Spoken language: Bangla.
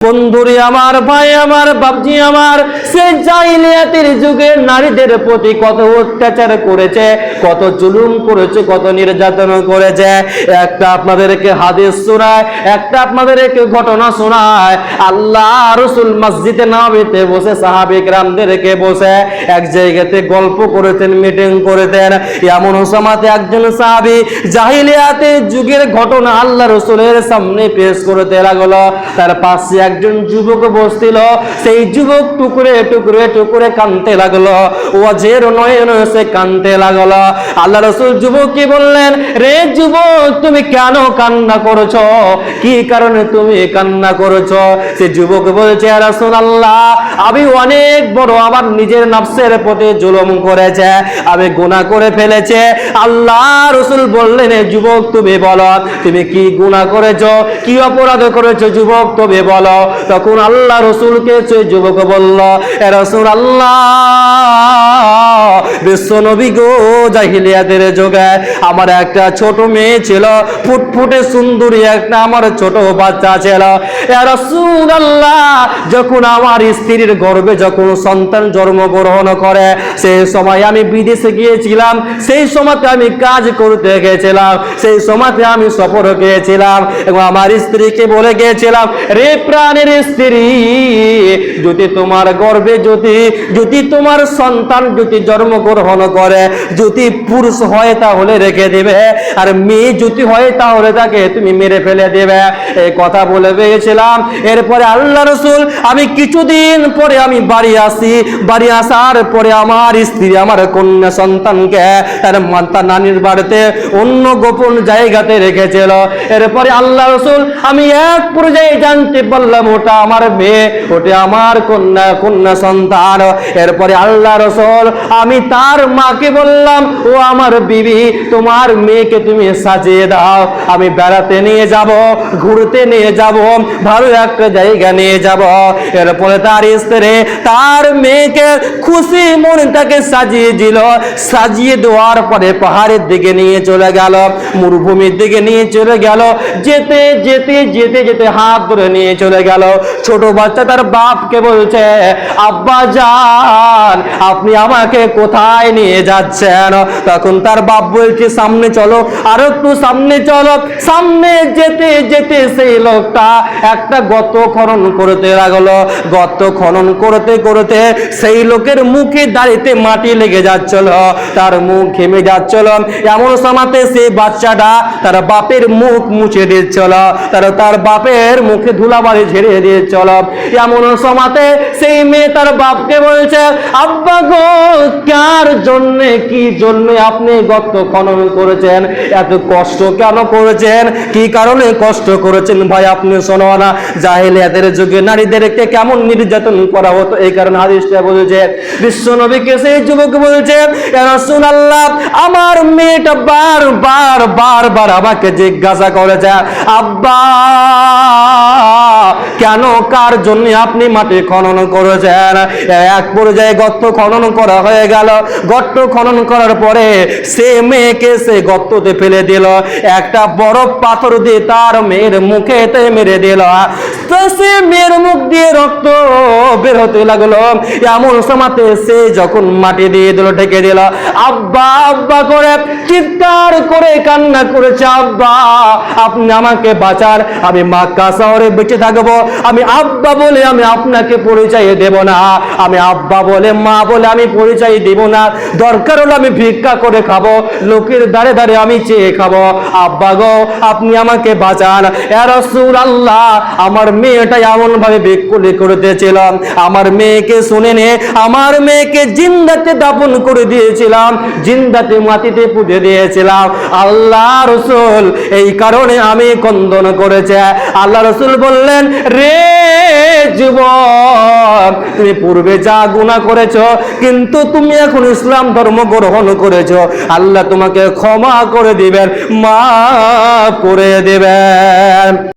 বন্ধুরি আমার, ভাই আমার, বাপজি আমার, সে জাইলিয়াতের যুগে নারীদের প্রতি কত অত্যাচার করেছে, কত জুলুম করেছে, কত নির্যাতন করেছে। একটা আপনাদেরকে হাদিস শোনায়, একটা আপনাদেরকে ঘটনা শোনায়। আল্লাহ রসুল মসজিদে নাবিতে বসে সাহাবিক রামদেরকে বসে এক জায়গাতে গল্প করেছেন মিটিং করেছেন এমন সমাতে একজন সাহাবি জাহিলিয়াতে যুগের ঘটনা আল্লাহ রসুলের সামনে পেশ করে করতে লাগল। তার পাশে একজন যুবক বসছিল, সেই যুবক টুকরে টুকরে টুকরে কানতে লাগল। ওয়াজের নয়ন সে কানতে লাগল। আল্লাহ রসুল যুবককে বললেন, রে যুবক, তুমি কেন কান্না করেছ? কি কারণে তুমি কান্না করেছ? সে যুবক বলছে রাসূল আল্লাহ আমি অনেক বড়, আমার নিজের নফসের প্রতি জুলুম করেছে, আমি গুনাহ করে ফেলেছে। আল্লাহ রসুল বললেন যুবক, তুমি বলো, তুমি কি গুনাহ করেছ? কি অপরাধ করেছ যুবক, তুমি বলো। তখন আল্লাহ রসুলকে যুবক বলল "এ রসুল আল্লাহ বিশ্ব নবী গো আমার একটা ছোট মেয়ে ছিল, ফুটফুটে সুন্দরী একটা আমার ছোট বাচ্চা ছিল। যখন আমার স্ত্রীর গর্ভে যখন সন্তান জন্মগ্রহণ করে, সেই সময় আমি বিদেশে গিয়েছিলাম, সেই আমি কাজ করতে গেছিলাম সেই সময়তে আমি সফর গিয়েছিলাম এবং আমার স্ত্রীকে বলে গিয়েছিলাম, রে প্রাণের স্ত্রী, যদি তোমার গর্ভে যদি যদি তোমার সন্তান যদি জন্মগ্রহণ করে, যদি পুরুষ হয় তাহলে রেখে দেবে, আর মেয়ে যদি হয় তাহলে তাকে তুমি মেরে ফেলে দেবে। এই কথা বলে গিয়েছিলাম এরপরে আল্লাহ রসুল, আমি কিছুদিন পরে আমি বাড়ি আসি। বাড়ি আসার পরে আমার স্ত্রী, আমার কন্যা সন্তানকে তার মাতা নানির বাড়িতে অন্য গোপন জায়গাতে রেখেছিল। এরপরে আল্লাহ রসুল, আমি এক পর্যায়ে জানতে পারলাম, ওটা আমার মেয়ে, ওটা আমার কন্যা কন্যা সন্তান। এরপরে আল্লাহ রসুল, আমি তার মাকে বললাম, ও আমার বিবি, তোমার মেয়েকে তুমি সাজিয়ে দাও। আমি বেড়াতে নিয়ে যাব, ঘুরতে নিয়ে যাব, ভালো একটা জায়গা নিয়ে যাব। এরপরে তার স্ত্রী তার মেয়েকে খুশি মনে তাকে সাজিয়ে দিল। সাজিয়ে দেওয়ার পরে পাহাড়ের দিকে নিয়ে চলে গেল, মরুভূমির দিকে নিয়ে চলে গেল, যেতে যেতে যেতে যেতে হাত ধরে নিয়ে চলে গেল। ছোট বাচ্চা তার বাপকে বলছে, আব্বা যান আপনি আমাকে কোথায় নিয়ে যাচ্ছেন? তখন তার বাপ বলছে, সামনে চলো, আরও একটু সামনে চলো। সামনে যেতে যেতে সেই লোকটা একটা গর্ত খনন করতে লাগল। গর্ত খনন করতে করতে সেই লোকের মুখে দাঁড়িতে মাটি লেগে যাচ্ছিল। তার মুখ ঘেমে যাচ্ছিল। এমন সময়তে সেই বাচ্চাটা তার বাপের মুখ মুছে দিচ্ছিল। তার তার বাপের মুখে ধুলাবাড়ি ঝেড়ে দিচ্ছিল। এমন সময়তে সেই মেয়ে তার বাপকে বলছে, আব্বা গো কার জন্য, কি জন্য আপনি গর্ত খনন করেছেন? এত কষ্ট কেন করেছেন? কি কারণে কষ্ট করেছেন? ভাই, আপনি শোনো না, জাহেলিয়াতের যুগে নারীদেরকে কেমন নির্যাতন করা হতো? এই কারণে হাদিসটা বলেছে, বিশ্ব নবীকে সেই যুবক বলছে রাসূল আল্লাহ আমার মেয়েটা বার বার বার বার আমাকে জিজ্ঞাসা করেছে, আব্বা কেন, কার জন্য আপনি মাটি খনন করেছেন? এক পর্যায়ে গর্ত খনন করা হয়ে গেল। গর্ত খনন করার পরে সে মেয়েকে সে গর্ততে ফেলে দিল। একটা বড় পাথর দিয়ে তার মেয়ের মুখেতে মেরে দিল। তো সে মেয়ের মুখ দিয়ে রক্ত বের হতে লাগল। এমন সময়তে সে যখন মাটি দিয়ে দিল, ঢেকে দিল, আব্বা আব্বা করে চিৎকার করে কান্না করেছে, আব্বা, আপনি আমাকে বাঁচান। আমি মাক্কা শহরে বেঁচে থাকব। আমি আব্বা বলে আমি আপনাকে পরিচয় দেব না। আমি আব্বা বলে, মা বলে আমি পরিচয় দেব না। দরকার হলো আমি ভিক্ষা করে খাব, লোকের দাঁড়ে দাঁড়ে আমি চেয়ে খাব। আব্বা গো, আপনি আমাকে বাঁচান। এ রাসূল আল্লাহ আমার মেয়েটা এমন ভাবে বিক্ষুলি করতেছিলাম আমার মেয়েকে শুনে নে, আমার মেয়েকে জিন্দাতে দাপন করে দিয়েছিলাম, জিন্দাতে মাটিতে পুঁতে দিয়েছিলাম। আল্লাহ রসুল, এই কারণে আমি কন্দন করেছে। আল্লাহ রসুল বললেন রে যুবক, তুমি পূর্বে যা গুণা করেছ, কিন্তু তুমি এখন ইসলাম ধর্ম গ্রহণ করেছ। আল্লাহ তোমাকে ক্ষমা করে দিবেন, মাফ করে দিবেন।